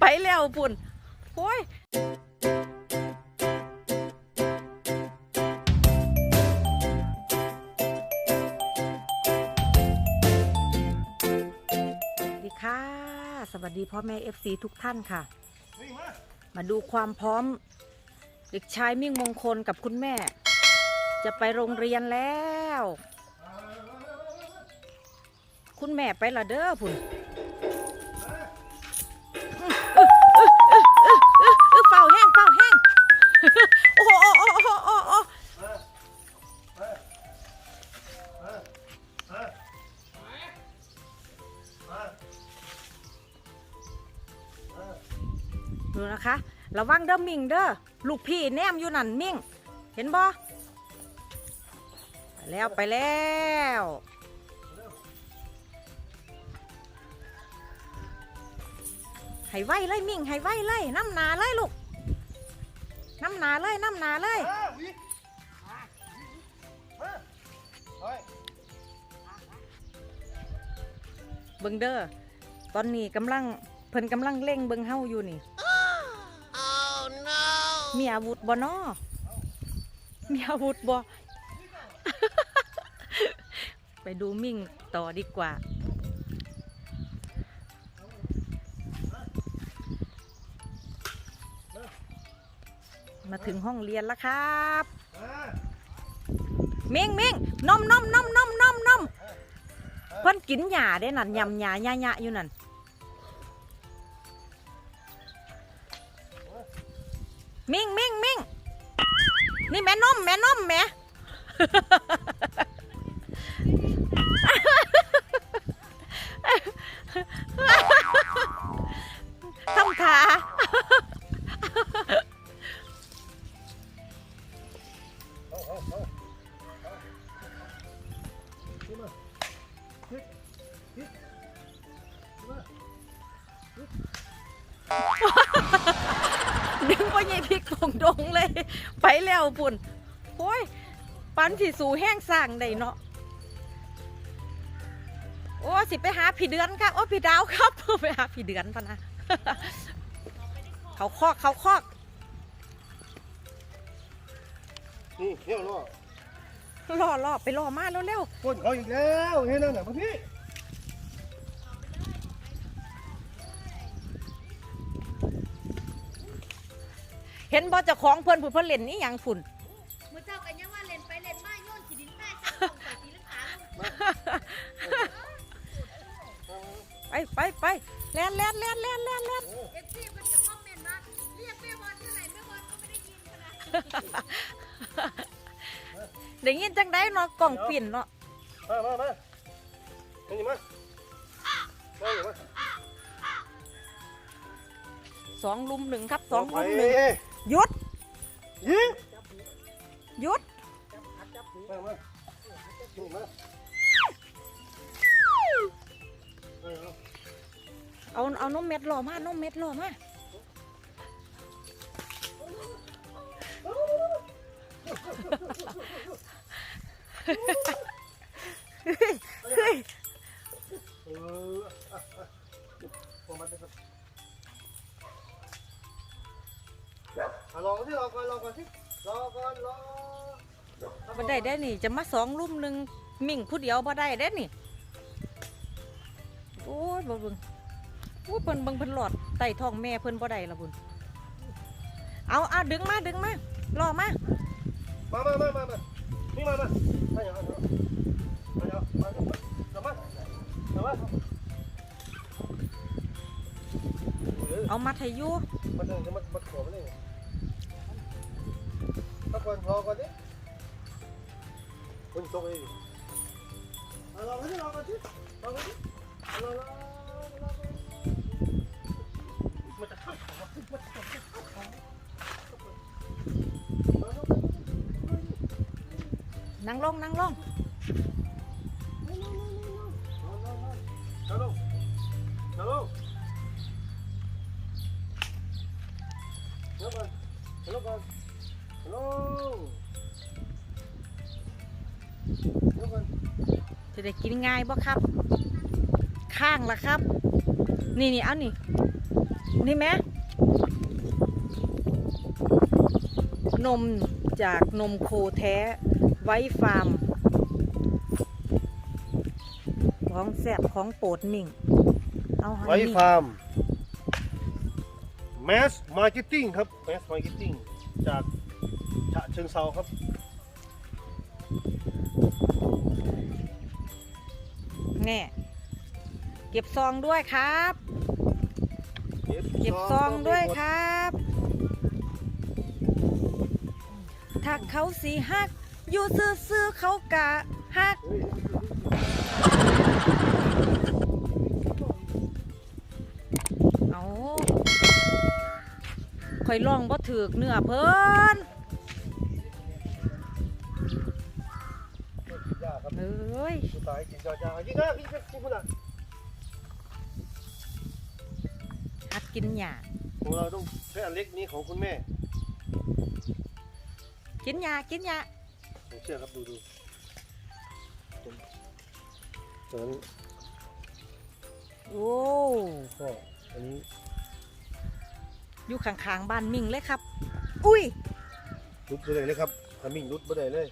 ไปแล้วพุ่นโอ้ยสวัสดีค่ะ สวัสดีพ่อแม่ FC ทุกท่านค่ะ มาดูความพร้อม เด็กชายมิ่งมงคลกับคุณแม่ จะไปโรงเรียนแล้ว คุณแม่ไปละเด้อพุ่น โอ้โหโอ้โหโอ้โหดูนะคะระวังเด้อมิงเด้อลูกพี่แนมอยู่นั่นมิงเห็นบ่แล้วไปแล้วให้ไวเลยมิงให้ไวเลยน้ำนาเลยลูก น้ำหนาเลยน้ำหนาเลยเบิงเด้อตอนนี้กำลังเพิ่นกำลังเล่งเบิงเฮาอยู่นี่มีอาวุธบ่นอมีอาวุธบ่ ไปดูมิ่งต่อดีกว่า มาถึงห้องเรียนแล้วครับเมิงมิงนมนมนมนมนมนมเพิ่อนกินหญ้าได้นั่นยำหญ้าหญ้าหญ้าอยู่นั่นมิงมิงมิงนี่แม่นมแม่นมแม่ท ดึงไปใหญ่พริกผงดงเลย ไปแล้วปุ่นโอ้ย ปันสีสูแห้งสั่งได้เนาะโอ้สิไปหาพี่เดือนครับโอ้พี่ดาวครับไปหาพี่เดือนปะนะเขาคอกเขาคอกนี่เที่ยวล่อ ล่อล่อไปล่อมาเร็วก้นเขาอีกแล้วเฮ้ยนั่นน่ะพี่ๆเห็นบ่เจะของเพิ่นผู้เพิ่นเล่นนี่ยังฝุ่นมือเจ้ากันยังว่าเล่นไปเล่นมาโยนขีดินใต้ใส่กล่องใส่ตีลังกาลงไปไปไปแล่นแล่นแล่นแล่นแล่นแล่นเอฟซีมันจะคอมเมนต์มาเรียกแม่บอลเท่าไหร่แม่บอลก็ไม่ได้ยินขนาด ได้ยินจังได้เนาะกล่องปิ่นเนาะมามามาเฮ้ยมามาอยู่มาสองลุมหนึ่งครับสองลุมหนึ่งไปหยุดยิงหยุดมามานี่มาเออเอาเอาเอานมเม็ดหล่อมานมเม็ดหล่อมา เฮ้ยเอออะอะพอมาได้ครับอะรอก่อนที่รอก่อนรอก่อนที่รอก่อนรอบ่ได้ได้นี่ จะมาสองลุ่มหนึ่งมิ่งผู้เดียวบ่ได้ได้นี่โอ้ยบ่เบิ่งโอ้ยเพิ่นเบิ่งเพิ่นหลอดไต่ท้องแม่เพิ่นบ่ได้ละบุญเอาเอาดึงมาดึงมาล่อมามามามามามานี่มามา มาอย่างนั้นมาอย่างมาอย่างมามามามาเอามาไทยอยูมันจะมันมันขอไปเลยถ้าก่อนรอก่อนดิคุณตกเองรอก่อนดิรอก่อนดิรอก่อนดิรอรอรอมันจะเข้าของมันจะเข้า ฮัลโหลก่อนจะได้กินง่ายบ่ครับ ข้างละครับ นี่นี่เอานี่ นี่ไหมนมจากนมโคแท้ ไว้ฟาร์ม ของแซ่บของโปรดมิ่ง เอาให้ไว้มิ่งฟาร์มแมสมาร์เก็ตติ้งครับแมสมาร์เก็ตติ้งจากฉะเชิงเซาครับแน่เก็บซองด้วยครับ เก็บซองด้วยครับ ถ้าเขาสีฮัก อยู่ซื่อๆเขากะฮักเฮ้ยเอาข่อยลองบ่ถือกเนื้อเพิ่นกินยาครับเอ้ยตายกินยายากินยากินยากินคุณอะหัดกินหญ้าของเราต้องใช้อันเล็กนี้ของคุณแม่ กินหญ้ากินหญ้า ผมเชื่อครับดูดูตอนนั้นโอ้ก็อันนี้อยู่ข้างๆบ้านมิ่งเลยครับ อุ้ยรุดไปเลยเลยครับทำมิ่งรุดไปเลยเลย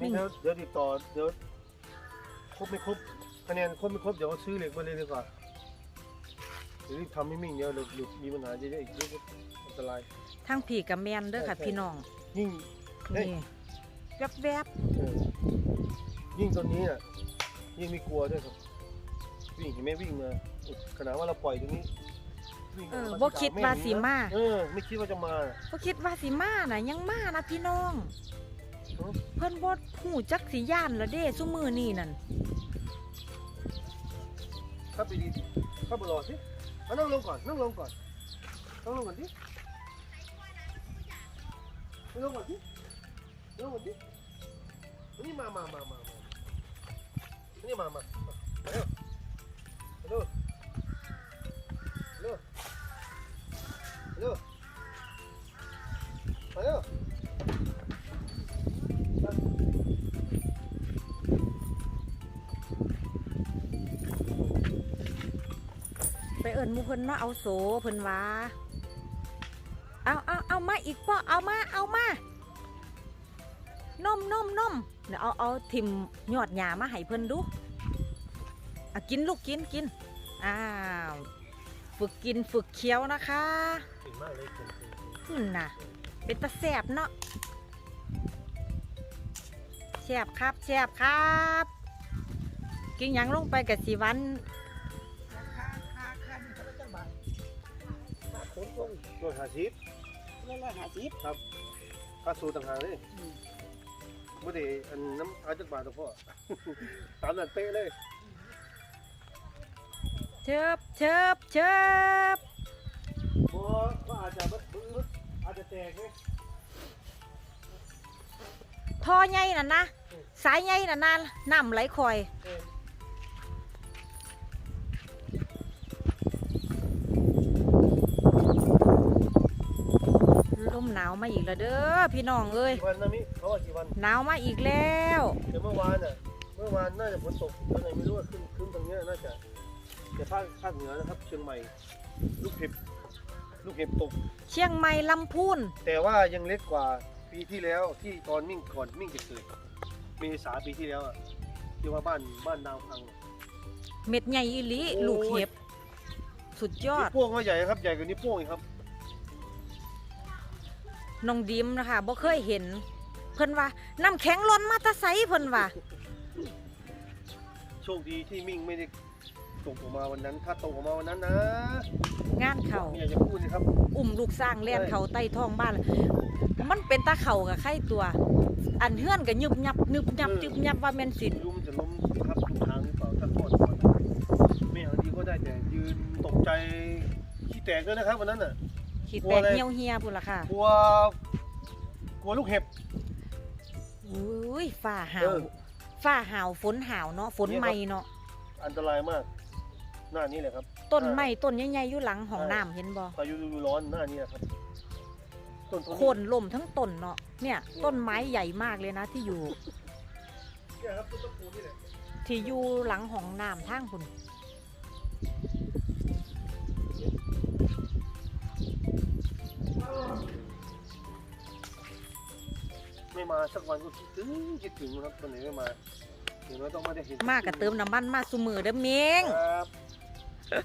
มิ่นี่งเดี๋ยวเดี๋ยวติดต่อเดี๋ยวครบไม่ครบคะแนนครบไม่ครบเดี๋ยวซื้อเหล็กมาเลยดีกว่าเดี๋ยวรีบทำให้มิ่งเดี๋ยวหลุดหลุดมีปัญหาเยอะๆอีกเยอะๆอันตรายทั้งผีกับแมนเด้อค่ะใช่พี่น้องยิ่ง เฮ้ยนี่แวบเออยิ่งตอนนี้อะยิ่งไม่กลัวด้วยครับ วิ่งเห็นไหมวิ่งมาขนาดว่าเราปล่อยตรงนี้วิ่งๆเออมาบ่คิดว่าสิมาเออ ไม่คิดว่าจะมาบ่คิดว่าสิมาน่ะ ยังมานะพี่น้องเอ้าเพิ่นบ่หูจักสิย่านละเด้ซุมือนี่นั่นเข้าไปดีเข้าไปรอสิเอานั่งลงก่อน นั่งลงก่อน นั่งลงก่อนดินั่งลงก่อนดิ นั่งลงก่อนดิอันนี่มามามามามานี่มามามาเร็วเร็วเร็วเร็วมาเร็วไปเอิ้นหมู่เพิ่นมาเอาโสเพิ่นว่าเอาเอาเอามาอีกป่อเอามาเอามา นมนมนมเดี๋ยวเอาเอาทิมยอดหญ้ามาให้เพิ่นดูอะกินลูกกินกินอ้าวฝึกกินฝึกเคี้ยวนะคะเก่งมากเลยเก่งเก่งเก่งอืมน่ะ เป็นตะแสบเนาะแสบครับแสบครับ กินหยังลงไปกับสีวันร้อยห้าสิบร้อยห้าสิบค่าสูตรต่างหากเลย ไม่ได้อันน้ำอาจักบาทหรอกพ่อ ตามนั้นเป๊ะเลยเชิบเชิบเชิบบ่ก็อาจจะบึ้บึ้บึ้อาจจะแตกไหมทอใหญ่น่ะนะ สายใหญ่น่ะนะน้ำไหลคอย เออาวมาอีกแล้วเด้อพี่น้องเอ้ยกี่วันนะมิเขาว่ากี่วันหนาวมาอีกแล้ว เดี๋ยวเมื่อวานน่ะเมื่อวานน่าจะฝนตกตอนไหนไม่รู้ว่าขึ้นขึ้นตรงเนี้ยน่าจะแต่ภาคภาคเหนือนะครับ เชียงใหม่ ลูกเห็บลูกเห็บตก เชียงใหม่ลำพูนแต่ว่ายังเล็กกว่าปีที่แล้วที่ตอนมิ่งก่อนมิ่งจะเกิดเมษาปีที่แล้วอะที่ว่าบ้านบ้านดาวพัง เม็ดใหญ่อีหลีโอ้ย ลูกเห็บ สุดยอด นิ้วโป้งก็ใหญ่ครับใหญ่กว่านิ้วโป้งอีกครับ น้องดิมนะคะบ่เคยเห็น เพิ่นว่าน้ำแข็งล้นมาแตะไสเพิ่นว่าโชคดีที่มิ่งไม่ได้ตกออกมาวันนั้น ถ้าตกออกมาวันนั้นนะงานเขาไม่อยากจะพูดนะครับ อุ้มลูกสร้างแล่นเขาใต้ท้องบ้าน มันเป็นตาเข่ากับไข่ตัว อันเฮือนก็ยุบยับนึบยับเออยึบยับว่าแม่นสินไม่รู้มันจะล้มทับทุกทางหรือเปล่าถ้าทอดก่อนไม่เอาดีก็ได้แต่ยืนตกใจขี้แตกด้วยนะครับวันนั้นน่ะ ขีดกลัแตวกอะไรเหี่ยวเหี่ยพุ่นล่ะค่ะกลัว กลัวลูกเห็บ อุ้ยฝ้าหาเอวอฝ้าหาวฝนหาวเนาะฝนเนี่ยครับใหม่เนาะอันตรายมาก หน้านี้แหละครับ ต้นไม้ต้นใหญ่ๆอยู่หลังห้องใช่น้ำเห็นบ่พายุฤดูร้อนหน้านี้แหละครับต้นต้นโคนล่มทั้งต้นเนาะเนี่ย ต้นไม้ใหญ่มากเลยนะที่อยู่ เนี่ยครับต้นตะปูนี่แหละที่อยู่หลังห้องน้ำทางพุ่น ไม่มาสักวันก็คิดถึงคิดถึงนะครับวันไหนไม่มาเห็นว่าต้องไม่ได้เห็นมากกับเติมน้ำมันมาสุมือเด้อเมงครับ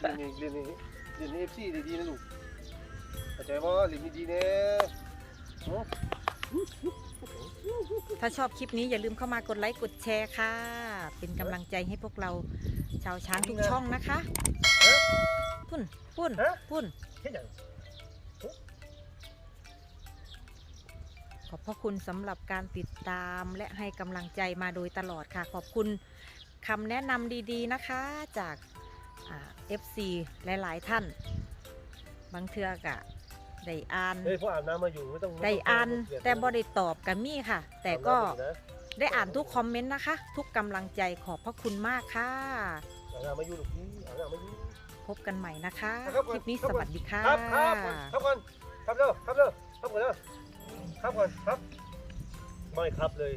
เรียนนี่เรียนนี่เรียนนี่เอฟซีดีๆนะลูกเข้าใจว่าเรียนดีๆนะเนาะถ้าชอบคลิปนี้อย่าลืมเข้ามากดไลค์กดแชร์ค่ะ เป็นกำลังใจให้พวกเราชาวช้างทุกช่องนะคะฮะพุ่นพุ่นฮะพุ่นเฮ็ดหยัง ขอบพระคุณสำหรับการติดตามและให้กำลังใจมาโดยตลอดค่ะ ขอบคุณคำแนะนำดีๆนะคะจากอ่า FC หลายๆท่าน บางเทือกะได้อ่านเฮ้ยพออาบน้ำมาอยู่ไม่ต้องม่ได้ต้องอ่านเปลี่ยแต่บ่ได้ตอบกับมี่ค่ะ แต่ก็อาบน้ำมาอยู่นะได้อ่านทุกคอมเมนต์นะคะ ทุกกำลังใจขอบพระคุณมากค่ะอาบน้ำมาอยู่ลูกพี่อาบน้ำมาอยู่พบกันใหม่นะคะครับคลิปนี้ครับสวัสดีค่ะครับครับครับก่อนครับเร็วครับเร็วครับก่อนเร็ว ครับก่อนครับ ไม่ครับเลย